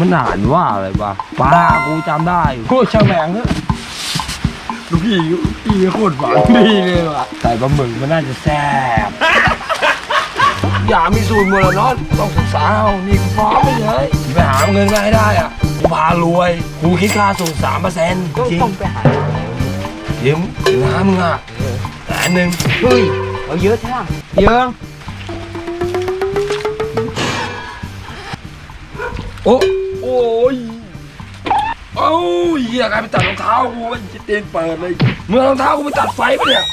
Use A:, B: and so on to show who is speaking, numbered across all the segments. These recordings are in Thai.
A: มันอ่านว่าอะไรวะปลากูจำได้โคตรช่างแม่งเนอะลูกพี่พี่โคตรหวานดีเลยว่ะใส่ปลาหมึกมันน่าจะแซ่บอย่ามีสูตรหมดแล้วเนาะต้องศึกษาเอานี่กูพร้อมไม่เลยไปหาเงินมาให้ได้อะกูพารวยกูคิดค่าส่งสามเปอร์เซ็นต์
B: ก็
A: จริง
B: ต้องไปหา
A: ยืมน้ำมึงอะแสนหนึ่ง
B: เฮ้ยเอาเยอะใช่ไหมเยอะ
A: โอ้โอ้ยเอ้าเหี้ยใครไปตัดรองเท้ากูมันจะเตีนเปิดเลยเมื่อรองเท้ากูไปตัดไฟปะเนี่ย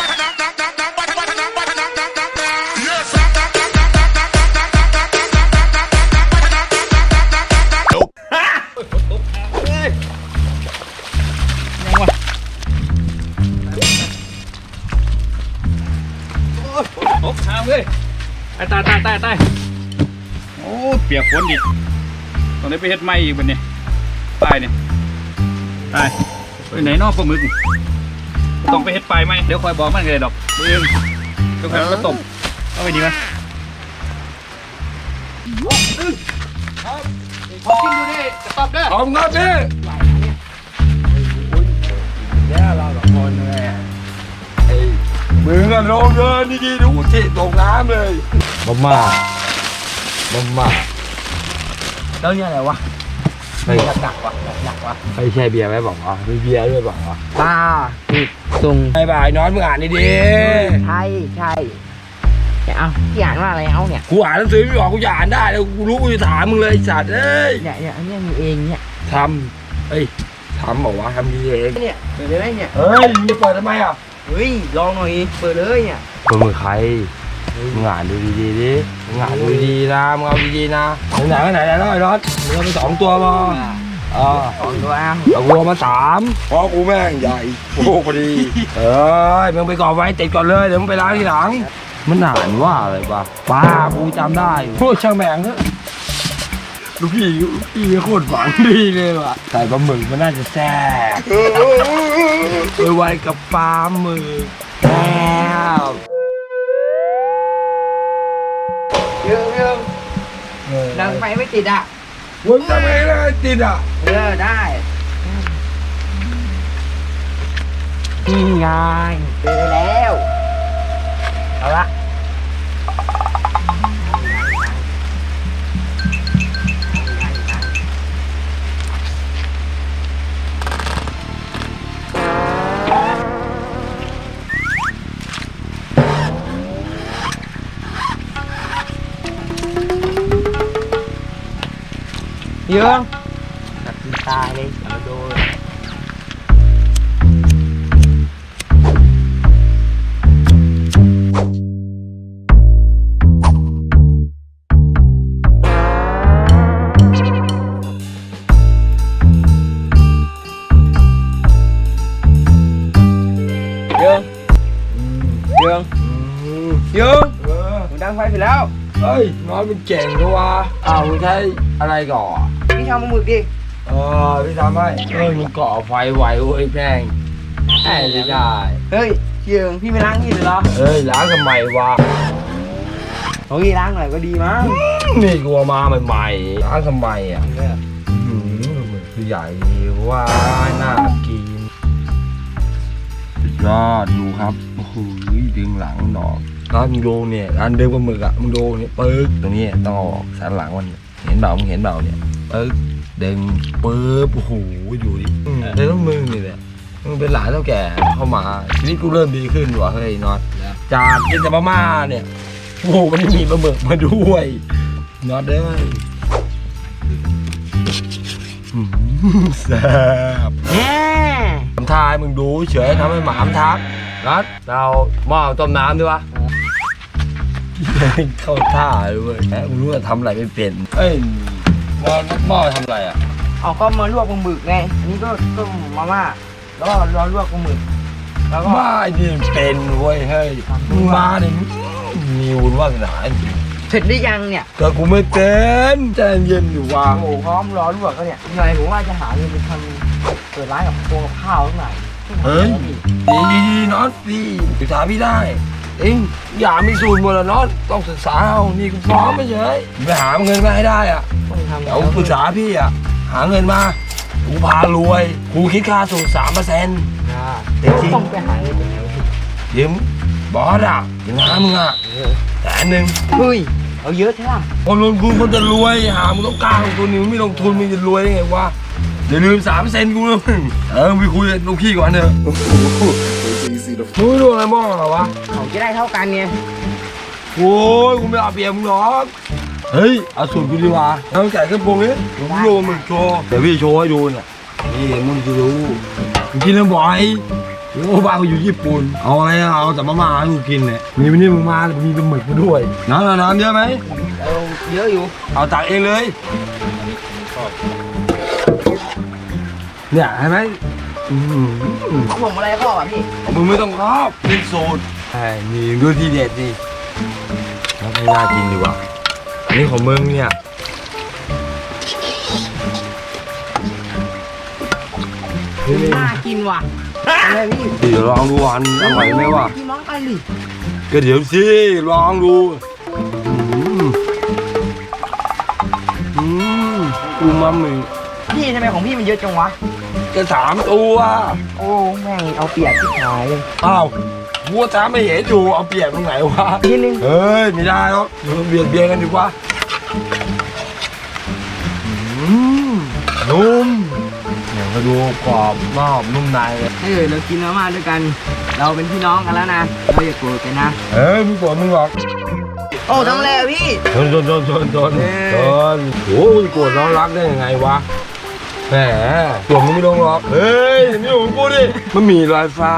C: โอ้ทางเลยตายตายตายตายตายโอ้เปียกฝนดิ ตรงนี้ไปเฮ็ดไม้อีกบันนี้ตายเนี่ยตายไปไหนนอกปลาหมึกนี่ต้องไปเฮ็ดปลายไหมเดี๋ยวคอยบอกมันเลยดอกเองเดี๋ยวคอยมาต้มเอาไปดีไหม
B: พอกินดูดิจะตอบเด้อ
A: ขอบคุณครับพี่เนี่ยเราสองคนแม่ไอ้มึงอะลงเดินดีๆดูที่ตกน้ำเลยมาม่ามาม่า
B: แล้วเนี่ยอะไรวะ
A: ไม่
B: หนักหนักๆวะหนักๆวะ
A: ไม่ใช่เบียร์ไหมบอกว่ามีเบียร์ด้วยบอกว่า
B: ปลาติดตรง
A: ไอ้บ่ายนอนมึงอ่านดี
B: ใช่ใช่เนี่ยเอาพี่อ่านว่าอะไรเอาเนี่ย
A: ๆกูอ่านหนังสือไม่ออกกูจะอ่านได้แล้วกูรู้กูจะถามมึงเลยไอ้สัตว์เอ้ย
B: เนี่ยเนี่ยอันเนี้ยมีเองเนี่ย
A: ทำเอ้ยทำบอกว่าทำดีเอง
B: เนี่ยเปิดเลยเนี่ย
A: เฮ้ยมึงจะเปิดทำไมอะ
B: เฮ้ยลองหน่อยเปิดเลยเนี่ย
A: มึงมือใคร มึงอ่านดูดีๆดิมึงอ่านดูดีๆนะมึงเอาดีๆนะไหนไหนไหนไหนไอ้รถมึงเอาไปสองตัวพออ่า
B: สองตัวเอา
A: เอาวัวมาสามเพราะกูแม่งใหญ่โอ้พอดีเอ้ยมึงไปก่อไฟติดก่อนเลยเดี๋ยวมึงไปล้างทีหลัง มันอ่านว่าอะไรวะปลากูจำได้โคตรช่างแม่งเนอะลูกพี่พี่โคตรหวังดีเลยว่ะใส่ปลาหมึกมันน่าจะแซ่บไปไว้กับปลาหมึกแซ่บ
B: เยอะเยอะดังไฟไม่ติดอะ
A: มึงทำไมล่ะติดอะ
B: เออได้นี่ไงเจอแล้ว เอาละ เยอะตัดตายเลยเอาโดนเยอะเยอะ เยอะ
A: เออ
B: มึงดังไฟไปแล้ว
A: เฮ้ยน้อยมันเก่งด้วยวะอ้าวมึงใช้อะไรก่อ
B: พี่ทำมือหมึกดิ
A: เออพี่ทำให้เฮ้ยมึงก่อไฟไวเว้ยแม่งไอ้ไม่ได้
B: เฮ้ยเชียงพี่ไม่ล้างนี่เลยเหรอ
A: เฮ้ยล้างทำไมวะ
B: โอ้ยล้างหน่อยก็ดีมั้ง
A: นี่กลัวมาใหม่ๆล้างทำไมอะหืมมันคือใหญ่ว่าน่ากินสุดยอดดูครับโอ้โหดึงหลังดอกร้านมึงดูเนี่ยร้านดึงปลาหมึกอะมึงดูเนี่ยปึ๊กตรงนี้ต้องเอาออกสันหลังมันเห็นเปล่ามึงเห็นเปล่าเนี่ย ปึ๊กดึงปึ๊บโอ้โหดูดิอืมแต่ต้องมึงนี่แหละมึงเป็นหลานเท่าแก่เข้ามาชีวิตกูเริ่มดีขึ้นว่ะเฮ้ยน็อตจากกินแต่มาม่าเนี่ยโอ้โหมันมีปลาหมึกมาด้วยน็อตเด้ยอืมแซ่บ
B: แหม
A: ทำทายมึงดูเฉยทำให้หมามนทักนัดเราหม้อต้มน้ำดีวะเข้าท่าเลยเว้ยแหมมึงรู้ว่าทำอะไรไม่เป็นเอ้ย นอนหม้อทำอะไรอะ
B: เอาก็มาลวกปลาหมึกไงอันนี้ก็ต้มมาม่าแล้วก็รอลวกปลาหมึก แล้วก็
A: มาดิเป็นเว้ยเฮ้ยมึงมาดิมีวุญวาสนาจริง
B: เสร็จหรือยังเนี่ย
A: แต่กูไม่เป็นใจเย็นอยู่วะ
B: โอ้โหพร้อมรอลวกก็เนี่ยยังไงผมว่าจะหาเงินไปทำเปิดร้านกับโครงกับข้าวข้างใน
A: เฮ้ยดีดีดีน็อตดีศึกษาพี่ได้ เองอย่ามีสูตรหมดละน็อตต้องศึกษาเอานี่กูพร้อมไม่เฉยไปหาเงินมาให้ได้อะ
B: ต้องทำ
A: เดี๋ยวปรึกษาพี่อะหาเงินมากูพารวยกูคิดค่าสูตรสามเปอร์เซ็นต์จริง
B: ต้องไปหาเงินจากไหนวะพี่
A: ๆยิ้มบอสอะยังหามึงอะแสนหนึ่ง
B: เฮ้ยเอาเยอะใช่ป่ะ
A: คนลงทุนคนจะรวยหามึงต้องกล้าลงทุนนี่มึงไม่ลงทุนมึงจะรวยได้ไงวะอย่าลืมสามเปอร์เซ็นต์กูนะมึงเออมึงไปคุยกับลูกพี่ก่อนเถอะ มึงไม่รู้อะไรมองเหรอวะ
B: เขาจะได้เท่ากันเนี่ย
A: โอ้ยกูไม่เอาเปรียบมึงหรอกเฮ้ยเอาสูตรกูดีกว่าเอาแกะกระโปรงนี้ผมโลมึงโชว์เดี๋ยวพี่โชว์ให้ดูเนี่ยนี่มึงจะรู้มึงกินน้ำบ่อยโอ้บ้านกูอยู่ญี่ปุ่นเอาอะไรอะเอาแต่มาม่าให้กูกินเนี่ยมีวันนี้มึงมามีปลาหมึกมาด้วยน้ำน้ำเยอะไหม
B: เอาเยอะอยู่
A: เอาตักเองเลยเนี่ยเห็นไหมอื้อหือ
B: ของ ผมอะไรพ่ออะพี่
A: มึงไม่ต้องครอบเป็นสูตรใช่นี่ดูทีเด็ดดิแล้วไม่น่ากินดีกว่าอันนี้ของมึงเนี่ย
B: น่ากินว่ะอะไรพี่
A: เดี๋ยวลองดูวันอร่อยไหมวะ
B: พี่น้องไปเลย
A: ก็เดี๋ยวสิลองดูอืมอืมอูมามิ
B: พี่ทำไมของพี่มันเยอะจังวะ
A: ก็สามตัว
B: โอ้แม่งเอาเปรียบที่ขายเลย
A: อ้าววัวจ้าไม่เห็นอยู่เอาเปรียบตรงไหนวะ
B: ทีนึง
A: เฮ้ยไม่ได้หรอกเดี๋ยวเบียดเบียนกันดีกว่าอืมนุ่มเนี่ยมาดูกรอบนอกนุ่มในเลย
B: เออเรากินมาม่าด้วยกัน เราเป็นพี่น้องกันแล้วนะเราอย่าโกรธกันนะ
A: เฮ้ยมึงกดมึงหรอก
B: โอ้ทั้งแล้วพี่
A: ชนชนชนชนชน
B: เอ
A: ช
B: อ
A: นโอ้ยโกรธน้องรักได้ยังไงวะ แหมตัวมึงไม่ลงหรอก เฮ้ยนี่ของกูดิมันมีลอยฟ้า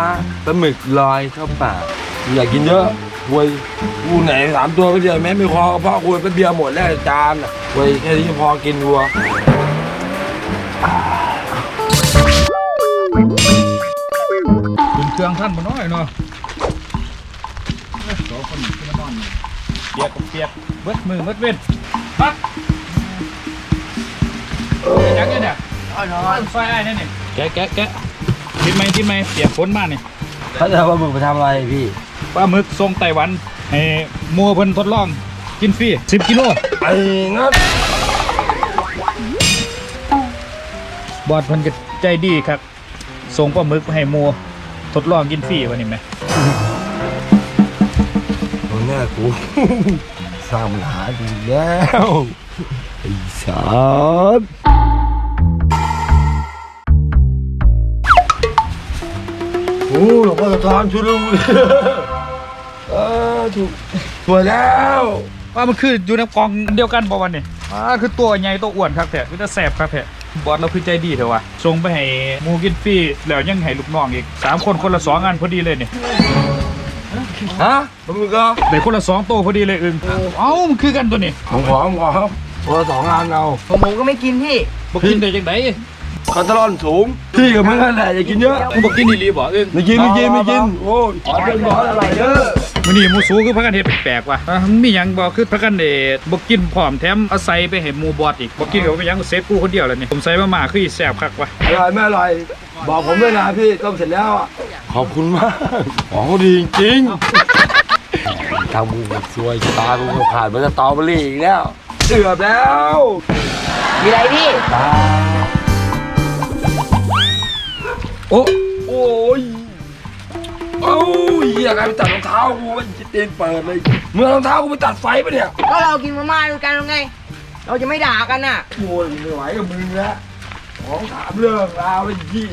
A: ปลาหมึกลอยเข้าปากอยากกินเยอะเว้ยกูไหนสามตัวก็เดียวแม้ไม่พอก็เพราะกูไปเบียร์หมดแล้วจานอะเว้ยแค่นี้พอกินวัว
C: ดึงเครื่องท่านมาหน่อยเนาะสองคนขึ้นมานอนเปียกกับเปียกเบิดมือเบิดเว้นปักเป็นยังไงเนี่ย
B: อ๋อนอ
C: ต้
B: น
C: นไฟไอ้นี่นี่แกะแกะแกะทิมไหมทิมไหมเปียกฝนมากนี่
A: เขาจะเอาปลาหมึกไปทำอะไรพี่
C: ปลาหมึกทรงไต้หวันให้มัวเพิ่นทดลอง กินฟรี10กิโล
A: ไอ้งั้น
C: บอดเพิ่นก็ใจดีครับส่งปลาหมึกให้มัวทดลองกินฟรีวันนี้ไหม
A: โอ้แน่กูสร้างปัญหาดีแล้วไอ้สัสโอ้หลวงพ่อสะท้อนช่วยด้วยเออถูกสวยแล้ว
C: ว่ามันคืออยู่ในกองเดียวกันบ่วันนี้อ่าคือตัวใหญ่ตัวอ้วนครับแท้คือจะแสบครับแท้บอดเราคือใจดีเถอะวะส่งไปให้หมูกินฟรีแล้วยังให้ลูกน้องอีกสามคนคนละสองอันพอดีเลยนี่
A: ฮะปลาหมึกก็
C: ได้คนละสองโตวพอดีเลยอึงเอ้ามันคือกันตัวนี้
A: ผมขอผมขอครับคนละสองงานเอา
B: ผมผมก็ไม่กินพี่
C: บ่กินได้จังได
A: คอเลสเตอรอลสูงพี่กับมึงนั่นแหละอย่ากินเยอะ
C: มึงบ่กินอีหลีบ่อึง
A: ไม่กินไม่กินไม่กินโอ้ยขอเป็นร้อนอะไรเด้อ
C: มื้อนี้หมูสูคือพากันเฮ็ดแปลกๆว่ะอะมันมีหยังบ่คือพากันเด้บ่กินพร้อมแถมเอาใส่ไปให้หมูบอดอีกบ่กินก็บ่เป็นหยังเซฟกูคนเดียวแล้วนี่ผมใส่มาม่าคืออีแซ่บคักว่ะ
A: อร่อยไม่อร่อย บอกผมด้วยนะพี่ต้มเสร็จแล้วอะขอบคุณมากของเขาดีจริงๆทางบูสวยตากูผ่านมาจะตอเบอรี่อีกแล้วเดือบแล้ว
B: มีอะไรพี่
A: ตาโอ้โอ้ยเอ้าเหี้ยใครไปตัดรองเท้ากูมันจะเตีนเปิดเลยเมื่อรองเท้ากูไปตัดไฟปะเนี่ย
B: ก็เรากินมาม่าด้วยกันแล้วไง เราจะไม่ด่ากันน่ะ
A: โอ้ยไม่ไหวกับมึงแล้วของถามเรื่องราวไอ้ยี่